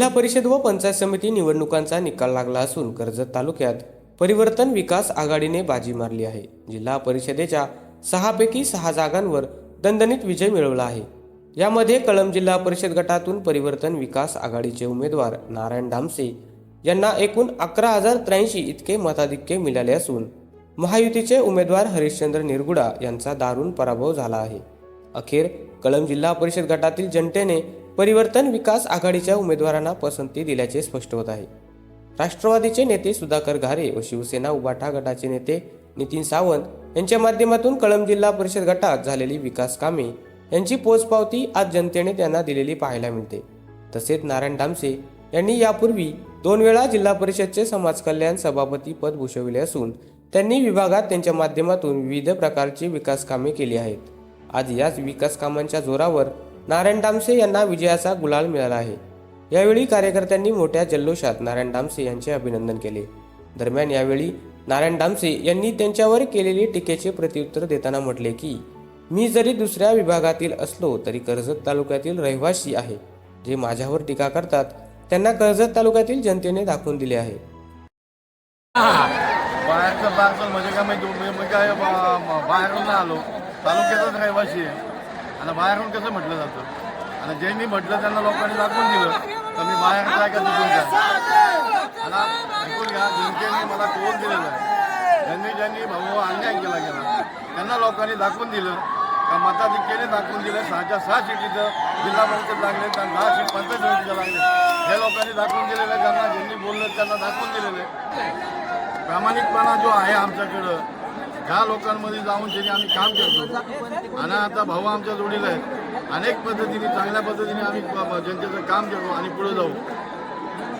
जिल्हा परिषद व पंचायत समिती निवडणुकांचा निकाल लागला असून कर्जत तालुक्यात परिवर्तन विकास आघाडीने बाजी मारली आहे. जिल्हा परिषदेच्या सहापैकी सहा जागांवर दणदणीत विजय मिळवला आहे. यामध्ये कळंब जिल्हा परिषद गटातून परिवर्तन विकास आघाडीचे उमेदवार नारायण डामसे यांना एकूण अकरा हजार त्र्याऐंशी इतके मताधिक्य मिळाले असून महायुतीचे उमेदवार हरिश्चंद्र निरगुडा यांचा दारुण पराभव झाला आहे. अखेर कळंब जिल्हा परिषद गटातील जनतेने परिवर्तन विकास आघाडीच्या उमेदवारांना पसंती दिल्याचे स्पष्ट होत आहे. राष्ट्रवादीचे नेते सुधाकर घारे व शिवसेना उबाठा गटाचे नेते नितीन सावंत यांच्या माध्यमातून कळंब जिल्हा परिषद गटात झालेली विकास कामे यांची पोचपावती आज जनतेने त्यांना दिलेली पाहायला मिळते. तसेच नारायण डामसे यांनी यापूर्वी दोन वेळा जिल्हा परिषदचे समाज कल्याण सभापती पद भूषविले असून त्यांनी विभागात त्यांच्या माध्यमातून विविध प्रकारची विकास कामे केली आहेत. आज याच विकास कामांच्या जोरावर नारायण डामसे यांना विजयाचा गुलाल मिळाला आहे. यावेळी कार्यकर्त्यांनी मोठ्या जल्लोषात नारायण डामसे यांचे अभिनंदन केले. दरम्यान यावेळी नारायण डामसे यांनी त्यांच्यावर केलेले टीकेचे प्रत्युत्तर देताना म्हटले की मी जरी दुसऱ्या विभागातील असलो तरी कर्जत तालुक्यातील रहिवासी आहे. जे माझ्यावर टीका करतात त्यांना कर्जत तालुक्यातील जनतेने दाखवून दिले आहे. बाहेरचं पार्सल म्हणजे काय म्हणजे काय बाहेरून आलो. तालुक्याचाच रहिवासी आहे. आणि बाहेरून कसं म्हटलं जातं? आणि ज्यांनी म्हटलं त्यांना लोकांनी दाखवून दिलं. तर मी बाहेर काय का तिथूनचा आणि ऐकून घ्या जनतेने मला कौल दिलेलं आहे? ज्यांनी ज्यांनी भाऊ अन्याय केला गेला त्यांना लोकांनी दाखवून दिलं. का मताधिक्याने दाखवून दिलं. सहाच्या सहा सीटीचं जिल्हा परिषद लागले तर दहा सीट पंचायत समितीचं लागले. हे लोकांनी दाखवून दिलेलं आहे. त्यांना ज्यांनी बोललं त्यांना दाखवून दिलेलं आहे. प्रामाणिकपणा जो आहे आमच्याकडं ह्या लोकांमध्ये जाऊन त्यांनी आम्ही काम करतो? आणि आता भाऊ आमच्या जोडीला आहे अनेक पद्धतीने चांगल्या पद्धतीने आम्ही जनतेचं काम करतो आणि पुढे जाऊ.